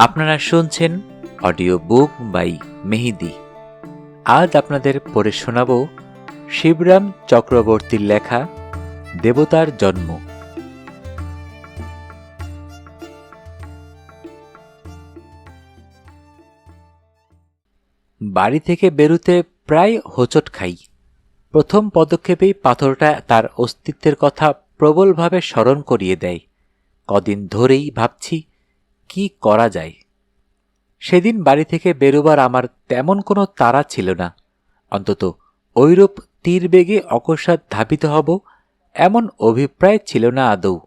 আপনারা শুনছেন audio book by Mehidi. আজ আপনাদের পড়ে শোনাব শিবরাম চক্রবর্তীর লেখা, দেবতার জন্ম। বাড়ি থেকে বেরুতে প্রায় হোঁচট খাই। প্রথম পদক্ষেপেই পাথরটা তার অস্তিত্বের কথা প্রবলভাবে স্মরণ করিয়ে দেয়। কদিন ধরেই ভাবছি কি করা যায়? সেদিন বাড়ি থেকে বেরোবার আমার তেমন কোনো তাড়া ছিল না। অন্তত ঐরূপ তীর বেগে ধাবিত হব এমন অভিপ্রায় ছিল না আদৌ।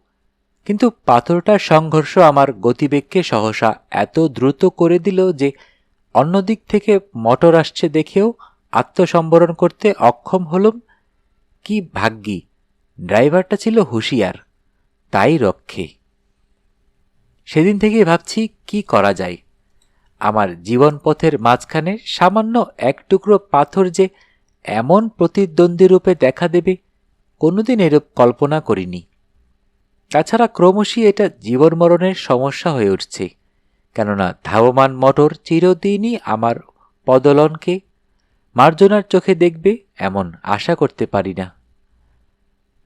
কিন্তু পাথরটার সংঘর্ষ আমার গতিবেগকে সহসা এত দ্রুত করে দিল যে অন্যদিক থেকে মটর আসছে দেখেও আত্মসম্বরণ করতে অক্ষম হলুম। কি ভাগ্যি, ড্রাইভারটা ছিল হুঁশিয়ার, তাই রক্ষে। সেদিন থেকেই ভাবছি, কি করা যায়? আমার জীবন পথের মাঝখানে সামান্য এক টুকরো পাথর যে এমন প্রতিদ্বন্দ্বী রূপে দেখা দেবে, কোনোদিন এরূপ কল্পনা করিনি। তাছাড়া ক্রমশই এটা জীবন মরণের সমস্যা হয়ে উঠছে, কেননা ধাবমান মোটর চিরদিনই আমার পদলনকে মার্জনার চোখে দেখবে এমন আশা করতে পারি না।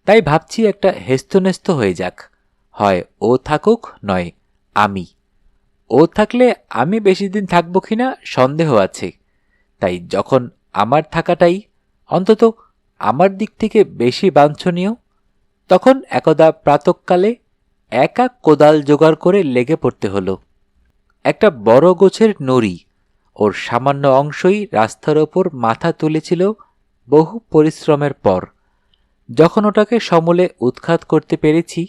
তাই ভাবছি একটা হেস্তনেস্ত হয়ে যাক, হয় ও থাকুক নয় আমি। ও থাকলে আমি বেশি দিন থাকব কিনা সন্দেহ আছে। তাই যখন আমার থাকাটাই অন্তত আমার দিক থেকে বেশি বাঞ্ছনীয়, তখন একদা প্রাতকালে একা কোদাল জোগাড় করে লেগে পড়তে হলো। একটা বড় গোছের নড়ি ওর সামান্য অংশই রাস্তার ওপর মাথা তুলেছিল বহু পরিশ্রমের পর। যখন ওটাকে সমলে উৎখাত করতে পেরেছি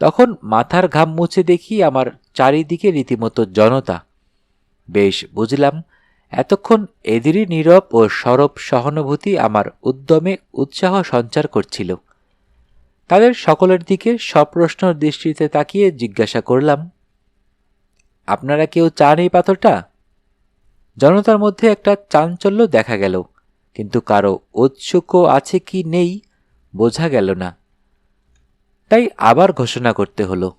তখন মাথার ঘাম মুছে দেখি আমার চারিদিকে রীতিমতো জনতা। বেশ বুঝলাম, এতক্ষণ এদেরই নীরব ও সরব সহানুভূতি আমার উদ্যমে উৎসাহ সঞ্চার করছিল। তাদের সকলের দিকে সপ্রশ্ন দৃষ্টিতে তাকিয়ে জিজ্ঞাসা করলাম, আপনারা কেউ চান এই পাথরটা? জনতার মধ্যে একটা চাঞ্চল্য দেখা গেল, কিন্তু কারও ঔৎসুক্য আছে কি নেই বোঝা গেল না। তাই আবার ঘোষণা করতে হলো।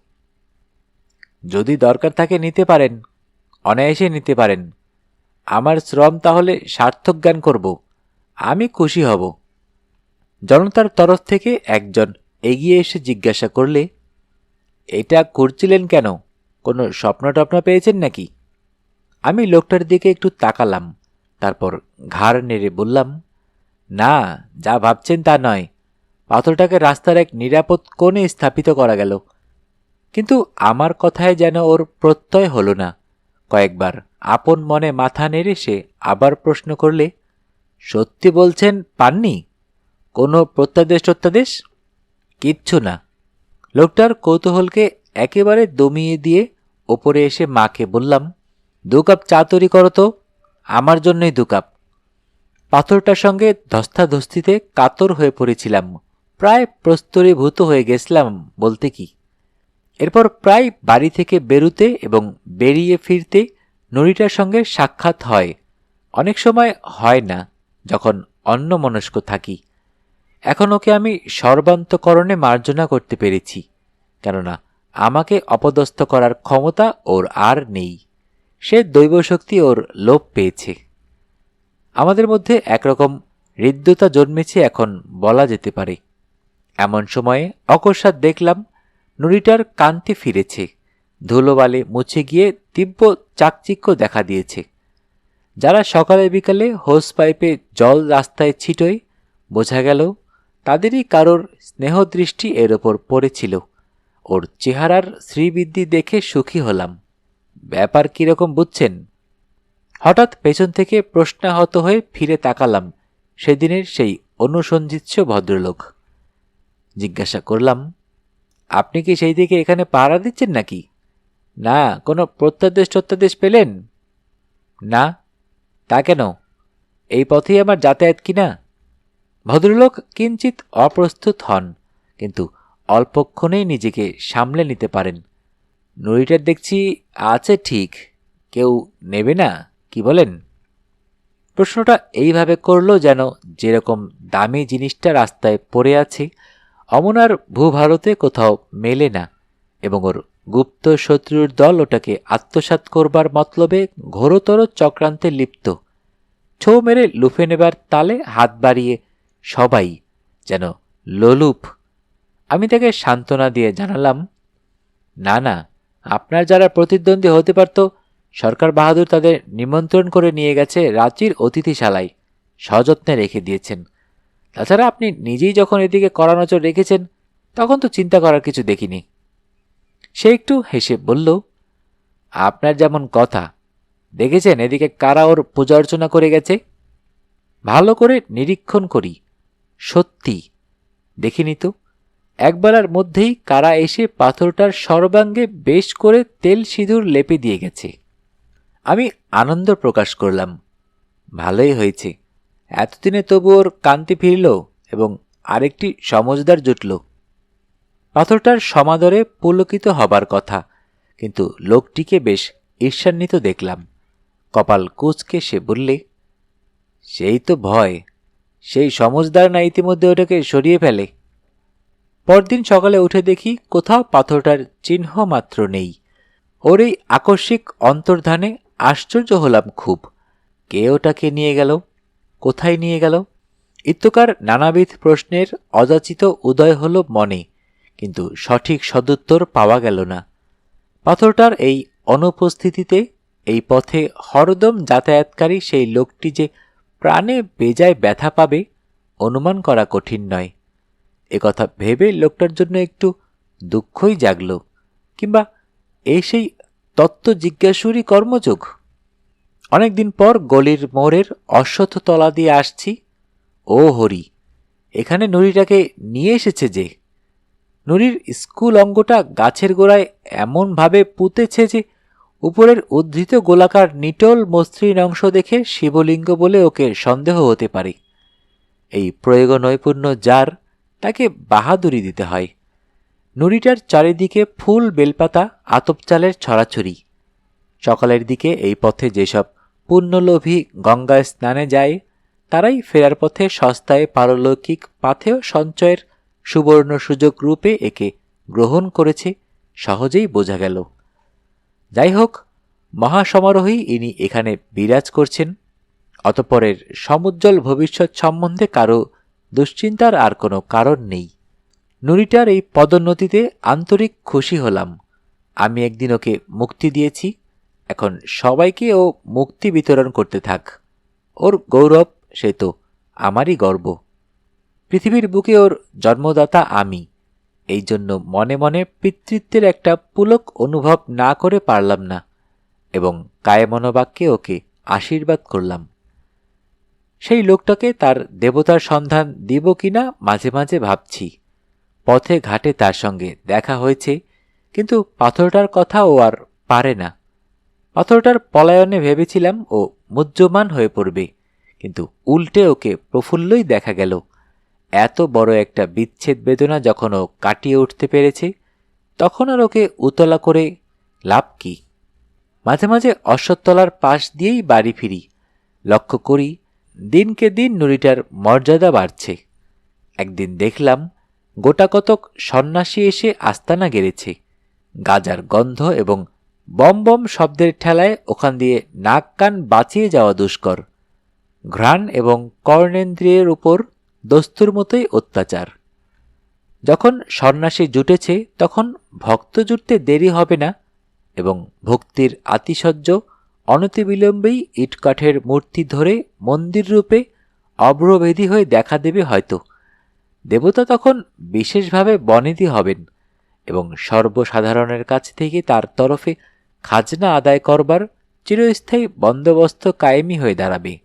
যদি দরকার থাকে নিতে পারেন অনায়াসে নিতে পারেন। আমার শ্রম তাহলে সার্থক জ্ঞান করব, আমি খুশি হব। জনতার তরফ থেকে একজন এগিয়ে এসে জিজ্ঞাসা করলে, এটা করছিলেন কেন? কোনো স্বপ্ন টপ্ন পেয়েছেন নাকি? আমি লোকটার দিকে একটু তাকালাম, তারপর ঘাড় নেড়ে বললাম, না, যা ভাবছেন তা নয়। পাথরটাকে রাস্তার এক নিরাপদ কোণে স্থাপিত করা গেল। কিন্তু আমার কথায় যেন ওর প্রত্যয় হলো না। কয়েকবার আপন মনে মাথা নেড়ে সে আবার প্রশ্ন করলে, সত্যি বলছেন পাননি? কোনো প্রত্যাদেশ টত্যাদেশ? কিচ্ছু না। লোকটার কৌতূহলকে একেবারে দমিয়ে দিয়ে ওপরে এসে মাকে বললাম, দু কাপ চা তৈরি করো তো, আমার জন্যই দু কাপ। পাথরটার সঙ্গে ধস্তাধস্তিতে কাতর হয়ে পড়েছিলাম। প্রায় প্রস্তরীভূত হয়ে গেছিলাম বলতে কি। এরপর প্রায় বাড়ি থেকে বেরুতে এবং বেরিয়ে ফিরতে নড়িটার সঙ্গে সাক্ষাৎ হয়। অনেক সময় হয় না যখন অন্য মনস্ক থাকি। এখন ওকে আমি সর্বান্তকরণে মার্জনা করতে পেরেছি, কেননা আমাকে অপদস্থ করার ক্ষমতা ওর আর নেই। সে দৈবশক্তি ওর লোপ পেয়েছে। আমাদের মধ্যে একরকম হৃদ্যতা জন্মেছে এখন বলা যেতে পারে। এমন সময়ে অকস্মাৎ দেখলাম নুড়িটার কান্তি ফিরেছে। ধুলোবালে মুছে গিয়ে তীব্র চাকচিক্য দেখা দিয়েছে। যারা সকালে বিকালে হোস পাইপে জল রাস্তায় ছিটোয়, বোঝা গেল তাদেরই কারোর স্নেহদৃষ্টি এর ওপর পড়েছিল। ওর চেহারার শ্রীবৃদ্ধি দেখে সুখী হলাম। ব্যাপার কীরকম বুঝছেন? হঠাৎ পেছন থেকে প্রশ্নাহত হয়ে ফিরে তাকালাম। সেদিনের সেই অনুসন্ধিৎস ভদ্রলোক। জিজ্ঞাসা করলাম, আপনি কি সেই দিকে এখানে পাহারা দিচ্ছেন নাকি? না, কোনো প্রত্যাদেশ টত্যাদেশ পেলেন? না। তা কেন? এই পথেই আমার যাতায়াত কি না? ভদ্রলোক কিঞ্চিত অপ্রস্তুত হন, কিন্তু অল্পক্ষণেই নিজেকে সামলে নিতে পারেন। নড়িটার দেখছি আছে ঠিক, কেউ নেবে না, কি বলেন? প্রশ্নটা এইভাবে করল যেন যেরকম দামি জিনিসটা রাস্তায় পড়ে আছে অমনার ভূভারতে কোথাও মেলে না, এবং ওর গুপ্ত শত্রুর দল ওটাকে আত্মসাৎ করবার মতলবে ঘোরতর চক্রান্তে লিপ্ত। ছৌ মেরে লুফে নেবার তালে হাত বাড়িয়ে সবাই যেন লোলুপ। আমি তাকে সান্ত্বনা দিয়ে জানালাম, না না, আপনার যারা প্রতিদ্বন্দ্বী হতে পারত, সরকার বাহাদুর তাদের নিমন্ত্রণ করে নিয়ে গেছে রাঁচির অতিথিশালায়, সযত্নে রেখে দিয়েছেন। তাছাড়া আপনি নিজেই যখন এদিকে কড়া নজর রেখেছেন, তখন তো চিন্তা করার কিছু দেখিনি। সে একটু হেসে বলল, আপনার যেমন কথা, দেখেছেন এদিকে কারা ওর পূজা অর্চনা করে গেছে? ভালো করে নিরীক্ষণ করি, সত্যি। দেখিনি তো একবেলার মধ্যেই কারা এসে পাথরটার সর্বাঙ্গে বেশ করে তেল সিঁদুর লেপে দিয়ে গেছে। আমি আনন্দ প্রকাশ করলাম, ভালোই হয়েছে। এতদিনে তবু ওর কান্তি ফিরল এবং আরেকটি সমজদার জুটল। পাথরটার সমাদরে পুলকিত হবার কথা, কিন্তু লোকটিকে বেশ ঈর্ষান্বিত দেখলাম। কপাল কুচকে সে বললে, সেই তো ভয়, সেই সমজদার না ইতিমধ্যে ওটাকে সরিয়ে ফেলে? পরদিন সকালে উঠে দেখি কোথাও পাথরটার চিহ্ন মাত্র নেই। ওর এই আকস্মিক অন্তর্ধানে আশ্চর্য হলাম খুব। কে ওটাকে নিয়ে গেল? কোথায় নিয়ে গেল? ইত্যকার নানাবিধ প্রশ্নের অযাচিত উদয় হল মনে, কিন্তু সঠিক সদুত্তর পাওয়া গেল না। পাথরটার এই অনুপস্থিতিতে, এই পথে হরদম যাতায়াতকারী সেই লোকটি যে প্রাণে বেজায় ব্যথা পাবে, অনুমান করা কঠিন নয়। একথা ভেবে লোকটার জন্য একটু দুঃখই জাগল, কিংবা এই সেই তত্ত্ব জিজ্ঞাসুরই কর্মযোগ অনেকদিন পর গলির মোড়ের অশ্বত্থ তলা দিয়ে আসছি। ও হরি, এখানে নুরিটাকে নিয়ে এসেছে যে। নুরির স্কুল অঙ্গটা গাছের গোড়ায় এমনভাবে পুঁতেছে যে উপরের উদ্ধৃত গোলাকার নিটল মসৃণ অংশ দেখে শিবলিঙ্গ বলে ওকে সন্দেহ হতে পারে। এই প্রয়োগ নৈপুণ্য যার, তাকে বাহাদুরি দিতে হয়। নুড়িটার চারিদিকে ফুল বেলপাতা, আতপচালের ছড়াছড়ি। সকালের দিকে এই পথে যেসব পুণ্যলোভী গঙ্গায় স্নানে যায়, তারাই ফেরার পথে সস্তায় পারলৌকিক পাথেয় সঞ্চয়ের সুবর্ণ সুযোগ রূপে একে গ্রহণ করেছে, সহজেই বোঝা গেল। যাই হোক মহাসমারোহেই ইনি এখানে বিরাজ করছেন। অতপরের সমুজ্জ্বল ভবিষ্যৎ সম্বন্ধে কারও দুশ্চিন্তার আর কোনো কারণ নেই। নুরিটার এই পদোন্নতিতে আন্তরিক খুশি হলাম। আমি একদিন ওকে মুক্তি দিয়েছি। এখন সবাইকে ও মুক্তি বিতরণ করতে থাক। ওর গৌরব, সে তো আমারই গর্ব। পৃথিবীর বুকে ওর জন্মদাতা আমি। এই জন্য মনে মনে পিতৃত্বের একটা পুলক অনুভব না করে পারলাম না এবং কায়ে মনোবাক্যে ওকে আশীর্বাদ করলাম। সেই লোকটাকে তার দেবতার সন্ধান দিব কিনা মাঝে মাঝে ভাবছি। পথে ঘাটে তার সঙ্গে দেখা হয়েছে, কিন্তু পাথরটার কথা ও আর পারে না। পাথরটার পলায়নে ভেবেছিলাম ও মুহ্যমান হয়ে পড়বে, কিন্তু উল্টে ওকে প্রফুল্লই দেখা গেল। এত বড় একটা বিচ্ছেদ বেদনা যখন ও কাটিয়ে উঠতে পেরেছে, তখন আর ওকে উতলা করে লাভ কি? মাঝে মাঝে অশ্বত্তলার পাশ দিয়েই বাড়ি ফিরি। লক্ষ্য করি দিনকে দিন নুরিটার মর্যাদা বাড়ছে। একদিন দেখলাম গোটা কতক সন্ন্যাসী এসে আস্তানা গেড়েছে। গাজার গন্ধ এবং বম বম শব্দের ঠেলায় ওখান দিয়ে নাক কান বাঁচিয়ে যাওয়া দুষ্কর। ঘ্রাণ এবং কর্ণেন্দ্রিয়ের উপর দস্তুর মতোই অত্যাচার। যখন সন্ন্যাসী জুটেছে, তখন ভক্ত জুটতে দেরি হবে না এবং ভক্তির আতিশয্য অনতিবিলম্বেই ইটকাঠের মূর্তি ধরে মন্দির রূপে অব্রভেদী হয়ে দেখা দেবে হয়তো। দেবতা তখন বিশেষভাবে বনেদি হবেন এবং সর্বসাধারণের কাছ থেকে তার তরফে খাজনা আদায় করবার চিরস্থায়ী বন্দোবস্ত কায়েমি হয়ে দাঁড়াবে।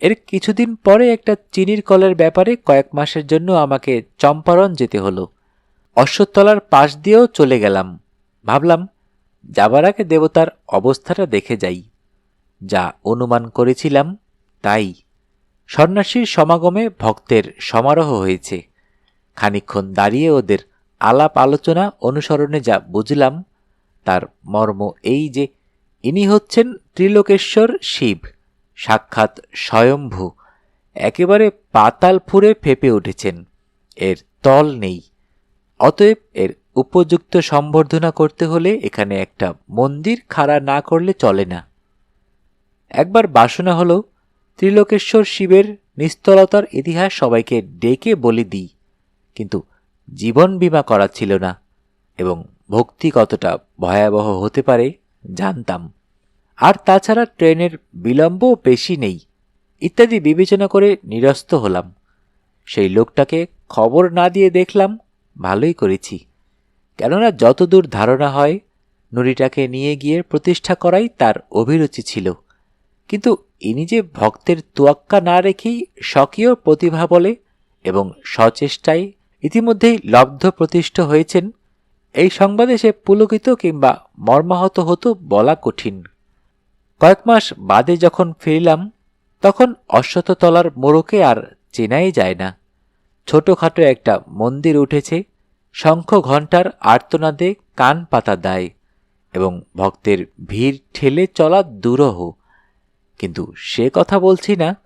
এর কিছুদিন পরে একটা চিনির কলের ব্যাপারে কয়েক মাসের জন্য আমাকে চম্পারণ যেতে হলো। অশ্বত্থলার পাশ দিয়েও চলে গেলাম। ভাবলাম, যাবার আগে দেবতার অবস্থাটা দেখে যাই। যা অনুমান করেছিলাম, তাই। সন্ন্যাসীর সমাগমে ভক্তের সমারোহ হয়েছে। খানিক্ষণ দাঁড়িয়ে ওদের আলাপ আলোচনা অনুসরণে যা বুঝলাম তার মর্ম এই যে, ইনি হচ্ছেন ত্রিলোকেশ্বর শিব, সাক্ষাৎ স্বয়ম্ভু, একেবারে পাতাল ফুরে ফেপে উঠেছেন, এর তল নেই। অতএব এর উপযুক্ত সম্বর্ধনা করতে হলে এখানে একটা মন্দির খাড়া না করলে চলে না। একবার বাসনা হলো, ত্রিলোকেশ্বর শিবের নিস্তলতার ইতিহাস সবাইকে ডেকে বলে দিই, কিন্তু জীবন বীমা করা ছিল না, এবং ভক্তি কতটা ভয়াবহ হতে পারে, জানতাম। আর তাছাড়া ট্রেনের বিলম্বও বেশি নেই। ইত্যাদি বিবেচনা করে নিরস্ত হলাম। সেই লোকটাকে খবর না দিয়ে দেখলাম, ভালোই করেছি। কেননা যতদূর ধারণা হয়, নুরিটাকে নিয়ে গিয়ে প্রতিষ্ঠা করাই তার অভিরুচি ছিল। কিন্তু ইনি যে ভক্তের তোয়াক্কা না রেখেই স্বকীয় প্রতিভা বলে এবং সচেষ্টায় ইতিমধ্যেই লব্ধ প্রতিষ্ঠ হয়েছেন এই সংবাদে সে পুলকিত কিংবা মর্মাহত হতো বলা কঠিন। কয়েক মাস বাদে যখন ফিরলাম, তখন অশ্বততলার মোড়কে আর চেনাই যায় না। ছোটখাটো একটা মন্দির উঠেছে, শঙ্খ ঘণ্টার আর্তনাদে কান পাতা দেয় এবং ভক্তের ভিড় ঠেলে চলা দুরহ। কিন্তু সে কথা বলছি না,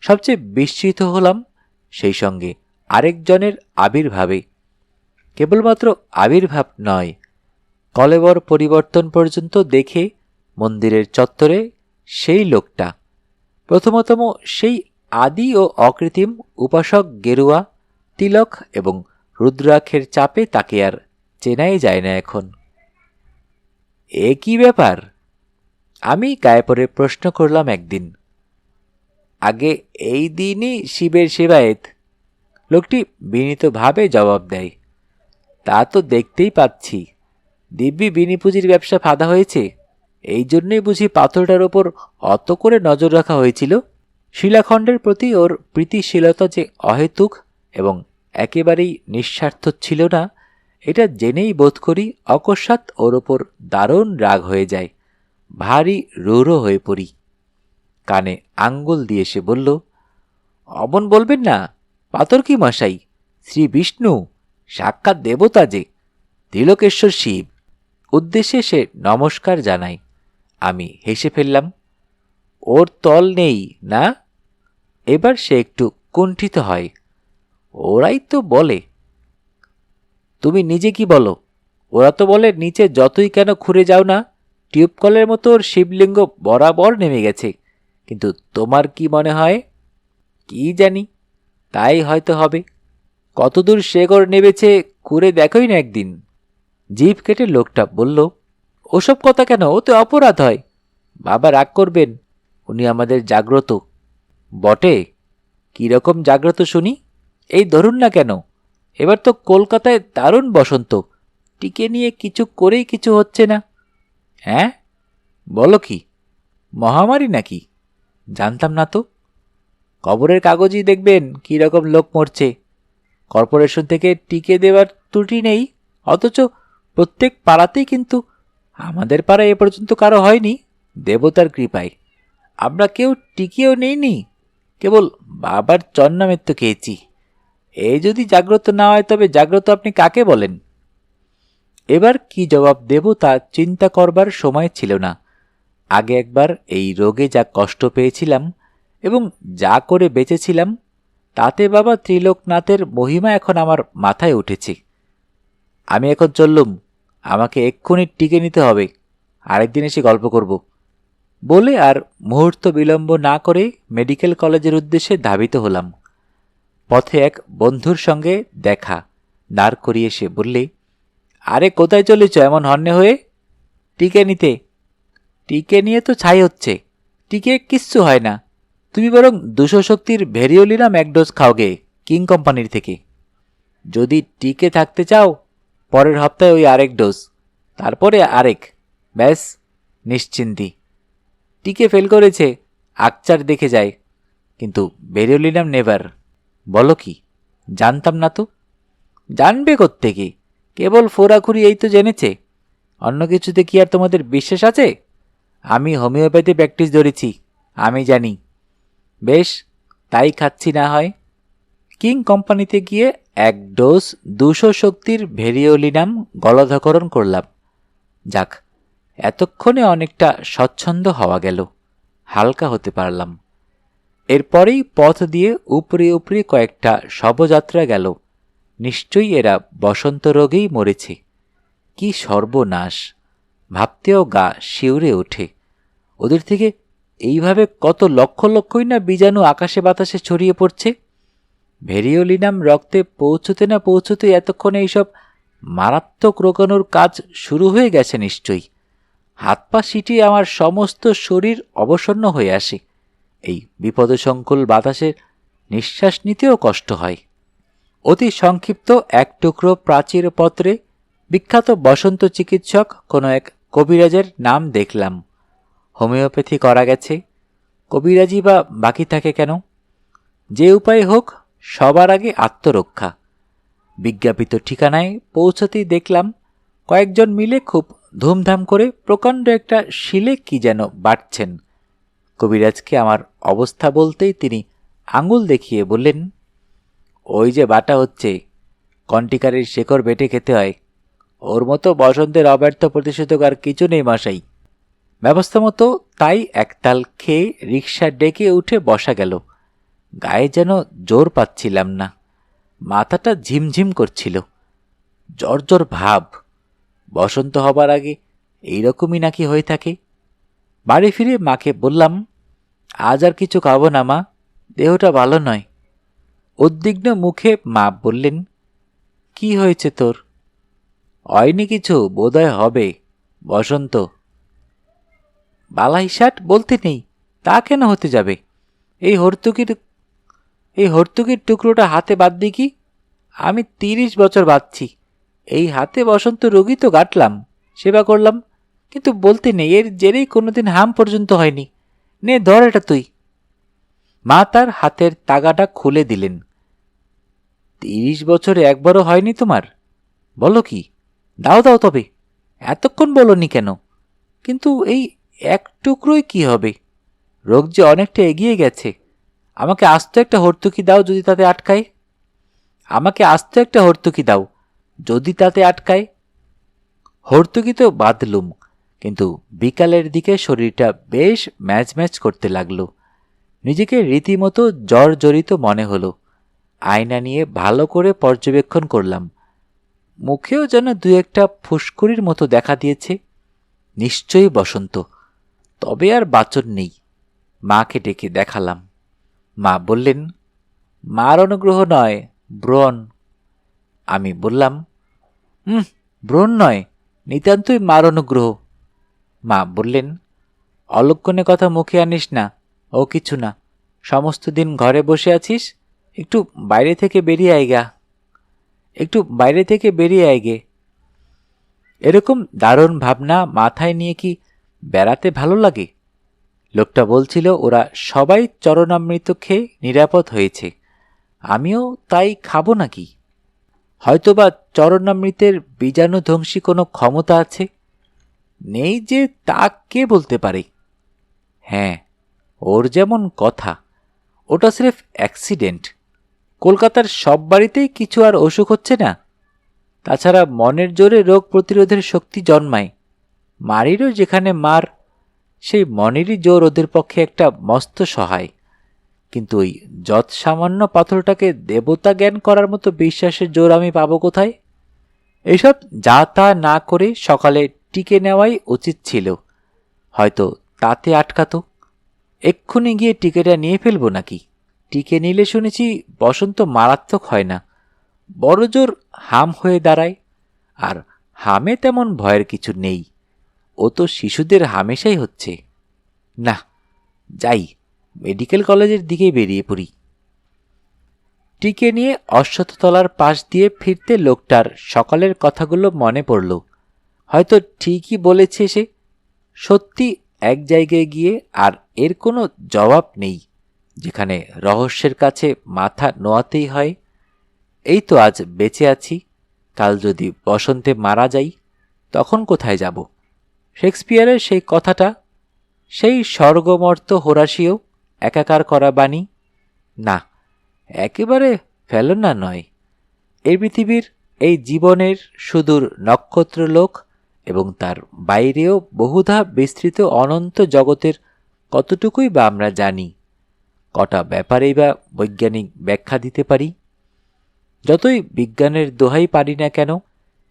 সবচেয়ে বিস্মিত হলাম সেই সঙ্গে আরেকজনের আবির্ভাবে কেবলমাত্র আবির্ভাব নয়, কলেবর পরিবর্তন পর্যন্ত দেখে মন্দিরের চত্বরে সেই লোকটা। প্রথমতম সেই আদি ও অকৃত্রিম উপাসক গেরুয়া, তিলক এবং রুদ্রাক্ষের চাপে তাকে আর চেনাই যায় না এখন। এ কি ব্যাপার? আমি গায়ে পড়ে প্রশ্ন করলাম একদিন। আগে এই দিনই শিবের সেবায়েত। লোকটি বিনীতভাবে জবাব দেয় তা তো দেখতেই পাচ্ছি। দিব্যি বিনি পুঁজির ব্যবসা ফাঁদা হয়েছে? এই জন্যই বুঝি পাথরটার ওপর অত করে নজর রাখা হয়েছিল? শিলাখণ্ডের প্রতি ওর প্রীতিশীলতা যে অহেতুক এবং একেবারেই নিঃস্বার্থ ছিল না, এটা জেনেই বোধ করি অকস্মাৎ ওর ওপর দারুণ রাগ হয়ে যায়। ভারী রৌরো হয়ে পড়ি। কানে আঙ্গুল দিয়ে সে বলল, অমন বলবেন না, পাথর কি মশাই? শ্রী বিষ্ণু। সাক্ষাৎ দেবতা যে তিলকেশ্বর শিব। উদ্দেশ্যে সে নমস্কার জানাই। আমি হেসে ফেললাম, ওর তল নেই না? এবার সে একটু কুণ্ঠিত হয়। ওরাই তো বলে। তুমি নিজে কি বলো? ওরা তো বলে নিচে যতই কেন খুঁড়ে যাও না, টিউবকলের মতো ওর শিবলিঙ্গ বরাবর নেমে গেছে। কিন্তু তোমার কি মনে হয়? কি জানি, তাই হয়তো হবে। কতদূর শেগর নেবেছে করে দেখোই না একদিন। জিভ কেটে লোকটা বলল, ওসব কথা কেন? ওতে অপরাধ হয়। বাবা রাগ করবেন, উনি আমাদের জাগ্রত। বটে, কীরকম জাগ্রত শুনি? এই ধরুন না কেন, এবার তো কলকাতায় দারুণ বসন্ত, টিকে নিয়ে কিছু করেই কিছু হচ্ছে না। হ্যাঁ? বলো কি, মহামারী নাকি? জানতাম না তো। খবরের কাগজই দেখবেন কী রকম লোক মরছে। কর্পোরেশন থেকে টিকে দেওয়ার ত্রুটি নেই। অথচ প্রত্যেক পাড়াতেই কিন্তু আমাদের পাড়ায় এ পর্যন্ত কারও হয়নি দেবতার কৃপায়। আমরা কেউ টিকেও নেইনি, কেবল বাবার চন্নামেত্য খেয়েছি। এই যদি জাগ্রত না হয়, তবে জাগ্রত আপনি কাকে বলেন? এবার কি জবাব দেব তা চিন্তা করবার সময় ছিল না। আগে একবার এই রোগে যা কষ্ট পেয়েছিলাম এবং যা করে বেঁচেছিলাম তাতে বাবা ত্রিলোকনাথের মহিমা এখন আমার মাথায় উঠেছে। আমি এখন চললুম, আমাকে এক্ষুনি টিকে নিতে হবে, আরেকদিন এসে গল্প করব। বলে আর মুহূর্ত বিলম্ব না করে মেডিকেল কলেজের উদ্দেশ্যে ধাবিত হলাম। পথে এক বন্ধুর সঙ্গে দেখা দাঁড় করিয়ে সে বললে, আরে, কোথায় চলেছ? এমন হন্যে হয়ে? টিকে নিতে। টিকে নিয়ে তো ছাই হচ্ছে। টিকে কিচ্ছু হয় না। তুমি বরং দুশো শক্তির ভেরিওলিনাম এক ডোজ খাওগে কিং কোম্পানির থেকে। যদি টিকে থাকতে চাও, পরের হপ্তাহে ওই আরেক ডোজ, তারপরে আরেক। ব্যাস, নিশ্চিন্তি। টিকে ফেল করেছে, আকচার দেখে যায়, কিন্তু বেরিওলিনাম নেভার। বলো কি, জানতাম না তো? জানবে কোত্থেকে? কেবল ফোরাখুরি এই তো জেনেছে। অন্য কিছুতে কি আর তোমাদের বিশ্বাস আছে? আমি হোমিওপ্যাথি প্র্যাকটিস ধরেছি, আমি জানি। বেশ, তাই খাচ্ছি না হয়। কিং কোম্পানিতে গিয়ে এক ডোজ দুশো শক্তির ভেরিওলিনাম গলধকরণ করলাম। যাক, এতক্ষণে অনেকটা স্বচ্ছন্দ হওয়া গেল। হালকা হতে পারলাম। এরপরেই পথ দিয়ে উপরে উপরে কয়েকটা শবযাত্রা গেল। নিশ্চয়ই এরা বসন্ত রোগেই মরেছে। কি সর্বনাশ। ভাবতেও গা শিউরে ওঠে। ওদের থেকে এইভাবে কত লক্ষ লক্ষই না বীজাণু আকাশে বাতাসে ছড়িয়ে পড়ছে? ভেরিওলিনাম রক্তে পৌঁছতে না পৌঁছতে এতক্ষণে এইসব মারাত্মক রোগানোর কাজ শুরু হয়ে গেছে নিশ্চয়ই। হাত পা সিটিয়ে আমার সমস্ত শরীর অবসন্ন হয়ে আসে। এই বিপদসংকুল বাতাসের নিঃশ্বাস নিতেও কষ্ট হয়। অতি সংক্ষিপ্ত এক টুকরো প্রাচীর পত্রে বিখ্যাত বসন্ত চিকিৎসক কোনো এক কবিরাজের নাম দেখলাম। হোমিওপ্যাথি করা গেছে। কবিরাজি বা বাকি থাকে কেন? যে উপায় হোক, সবার আগে আত্মরক্ষা। বিজ্ঞাপিত ঠিকানায় পৌঁছতেই দেখলাম, কয়েকজন মিলে খুব ধুমধাম করে প্রকাণ্ড একটা শিলে কি যেন বাটছেন। কবিরাজকে আমার অবস্থা বলতেই তিনি আঙুল দেখিয়ে বললেন, ওই যে বাটা হচ্ছে, কন্টিকারের শেকড় বেটে খেতে হয়। ওর মতো বসন্তের অব্যর্থ প্রতিষেধক আর কিছু নেই মশাই। ব্যবস্থা মতো তাই একতাল খেয়ে রিক্সা ডেকে উঠে বসা গেল। গায়ে যেন জোর পাচ্ছিলাম না। মাথাটা ঝিমঝিম করছিল। জ্বর জ্বর ভাব। বসন্ত হবার আগে এইরকমই নাকি হয়ে থাকে। বাড়ি ফিরে মাকে বললাম, আজ আর কিছু খাব না মা, দেহটা ভালো নয়। উদ্বিগ্ন মুখে মা বললেন, কি হয়েছে তোর? হয়নি কিছু, বোধহয় হবে, বসন্ত। বালাই ষাট বলতে নেই, তা কেন হতে যাবে? এই হর্তুকির এই হর্তুকির টুকরোটা হাতে বাদ দিই কি? আমি তিরিশ বছর বাঁচছি, এই হাতে বসন্ত রোগী তো গাটলাম সেবা করলাম, কিন্তু বলতে নেই, এর জেরেই কোনোদিন হাম পর্যন্ত হয়নি। নে, ধর এটা তুই। মা তার হাতের তাগাটা খুলে দিলেন। তিরিশ বছরে একবারও হয়নি তোমার? বলো কি? দাও দাও তবে। এতক্ষণ বলনি কেন? কিন্তু এই এক টুকরোই কি হবে? রোগ যে অনেকটা এগিয়ে গেছে। আমাকে আস্ত একটা হর্তুকি দাও যদি তাতে আটকায়। আমাকে আস্ত একটা হর্তুকি দাও যদি তাতে আটকায়। হর্তুকি তো বাঁধলুম, কিন্তু বিকালের দিকে শরীরটা বেশ ম্যাচ ম্যাচ করতে লাগল। নিজেকে রীতিমতো জ্বর জড়িত মনে হলো। আয়না নিয়ে ভালো করে পর্যবেক্ষণ করলাম। মুখেও যেন দু একটা ফুসকুড়ির মতো দেখা দিয়েছে। নিশ্চয়ই বসন্ত। তবে আর বাচন নেই। মাকে ডেকে দেখালাম। মা বললেন, মার অনুগ্রহ নয়, ব্রণ। আমি বললাম হুম ব্রণ নয়, নিতান্তই মার অনুগ্রহ। মা বললেন, অলক্ষণে কথা মুখে আনিস না, ও কিছু না। সমস্ত দিন ঘরে বসে আছিস, একটু বাইরে থেকে বেরিয়ে আয়গা একটু বাইরে থেকে বেরিয়ে আয়গে এরকম দারুণ ভাবনা মাথায় নিয়ে কি বেড়াতে ভালো লাগে? লোকটা বলছিল, ওরা সবাই চরণামৃত খেয়ে নিরাপদ হয়েছে। আমিও তাই খাব নাকি? হয়তোবা চরণামৃতের বীজাণুধ্বংসী কোনো ক্ষমতা আছে? নেই যে তা কে বলতে পারে? হ্যাঁ ওর যেমন কথা। ওটা স্রেফ অ্যাক্সিডেন্ট। কলকাতার সব বাড়িতেই কিছু আর অসুখ হচ্ছে না। তাছাড়া মনের জোরে রোগ প্রতিরোধের শক্তি জন্মায়। মারিরও যেখানে মার, সেই মনেরই জোর ওদের পক্ষে একটা মস্ত সহায়। কিন্তু ওই যৎ সামান্য পাথরটাকে দেবতা জ্ঞান করার মতো বিশ্বাসের জোর আমি পাবো কোথায়? এসব যা তা না করে সকালে টিকে নেওয়াই উচিত ছিল। হয়তো তাতে আটকাতো। এক্ষুনি গিয়ে টিকেটা নিয়ে ফেলব নাকি? টিকে নিলে শুনেছি বসন্ত মারাত্মক হয় না। বড় জোর হাম হয়ে দাঁড়ায়। আর হামে তেমন ভয়ের কিছু নেই। ও তো শিশুদের হামেশাই হচ্ছে। না যাই, মেডিকেল কলেজের দিকেই বেরিয়ে পড়ি। টিকে নিয়ে অশ্বত্থতলার পাশ দিয়ে ফিরতে লোকটার সকালের কথাগুলো মনে পড়ল। হয়তো ঠিকই বলেছে সে, সত্যি এক জায়গায় গিয়ে আর এর কোনো জবাব নেই, যেখানে রহস্যের কাছে মাথা নোয়াতেই হয়। এই তো আজ বেঁচে আছি, কাল যদি বসন্তে মারা যাই, তখন কোথায় যাব? শেক্সপিয়ারের সেই কথাটা, সেই স্বর্গমর্ত হোরাসিও একাকার করা বাণী, না, একেবারে ফেলনা নয়। এই পৃথিবীর এই জীবনের সুদূর নক্ষত্রলোক এবং তার বাইরেও বহুধা বিস্তৃত অনন্ত জগতের কতটুকুই বা আমরা জানি, কটা ব্যাপারেই বা বৈজ্ঞানিক ব্যাখ্যা দিতে পারি? যতই বিজ্ঞানের দোহাই পারি না কেন,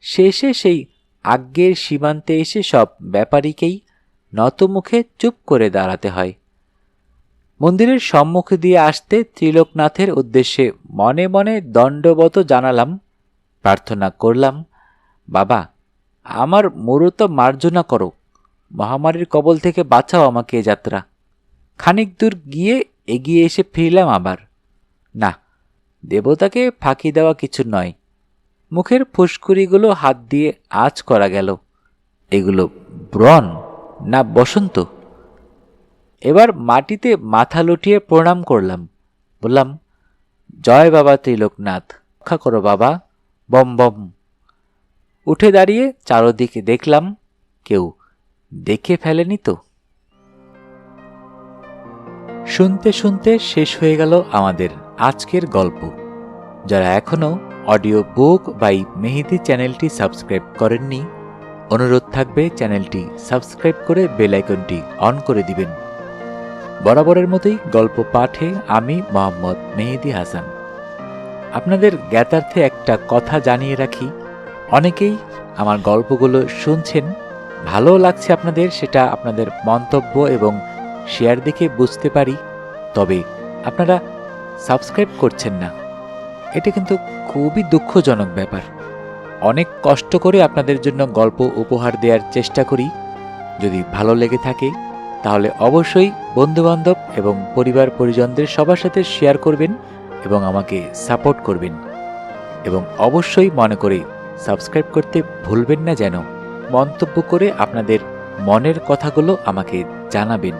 শেষে সেই আজ্ঞের সীমান্তে এসে সব ব্যাপারীকেই নতমুখে চুপ করে দাঁড়াতে হয়। মন্দিরের সম্মুখে দিয়ে আসতে ত্রিলোকনাথের উদ্দেশ্যে মনে মনে দণ্ডবত জানালাম, প্রার্থনা করলাম, বাবা, আমার মূরত মার্জনা করো, মহামারীর কবল থেকে বাঁচাও আমাকে এ যাত্রা। খানিক দূর গিয়ে এগিয়ে এসে ফিরলাম আবার। না, দেবতাকে ফাঁকি দেওয়া কিছু নয়। মুখের ফুসকুড়িগুলো হাত দিয়ে আঁচ করা গেল। এগুলো ব্রণ না বসন্ত? এবার মাটিতে মাথা লুটিয়ে প্রণাম করলাম। বললাম, জয় বাবা ত্রিলোকনাথ, রক্ষা করো বাবা, বম বম। উঠে দাঁড়িয়ে চারদিকে দেখলাম কেউ দেখে ফেলেনি তো। শুনতে শুনতে শেষ হয়ে গেল আমাদের আজকের গল্প। যারা এখনও অডিও বুক বাই মেহেদি চ্যানেলটি সাবস্ক্রাইব করেননি। অনুরোধ থাকবে চ্যানেলটি সাবস্ক্রাইব করে বেল আইকনটি অন করে দিবেন। বরাবরের মতোই গল্প পাঠে আমি মোহাম্মদ মেহেদি হাসান। আপনাদের জ্ঞাতার্থে একটা কথা জানিয়ে রাখি। অনেকেই আমার গল্পগুলো শুনছেন, ভালো লাগছে আপনাদের সেটা আপনাদের মন্তব্য এবং শেয়ার দেখে বুঝতে পারি, তবে আপনারা সাবস্ক্রাইব করছেন না। এটা কিন্তু খুবই দুঃখজনক ব্যাপার। অনেক কষ্ট করে আপনাদের জন্য গল্প উপহার দেওয়ার চেষ্টা করি। যদি ভালো লেগে থাকে, তাহলে অবশ্যই বন্ধুবান্ধব এবং পরিবার পরিজনদের সবার সাথে শেয়ার করবেন এবং আমাকে সাপোর্ট করবেন। এবং অবশ্যই মনে করে সাবস্ক্রাইব করতে ভুলবেন না যেন। মন্তব্য করে আপনাদের মনের কথাগুলো আমাকে জানাবেন।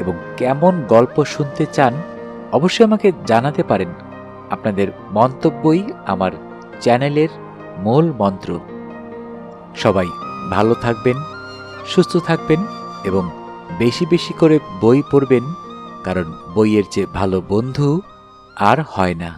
এবং কেমন গল্প শুনতে চান, অবশ্যই আমাকে জানাতে পারেন। আপনাদের মন্তব্যই আমার চ্যানেলের মূল মন্ত্র। সবাই ভালো থাকবেন, সুস্থ থাকবেন এবং বেশি বেশি করে বই পড়বেন, কারণ বইয়ের চেয়ে ভালো বন্ধু আর হয় না।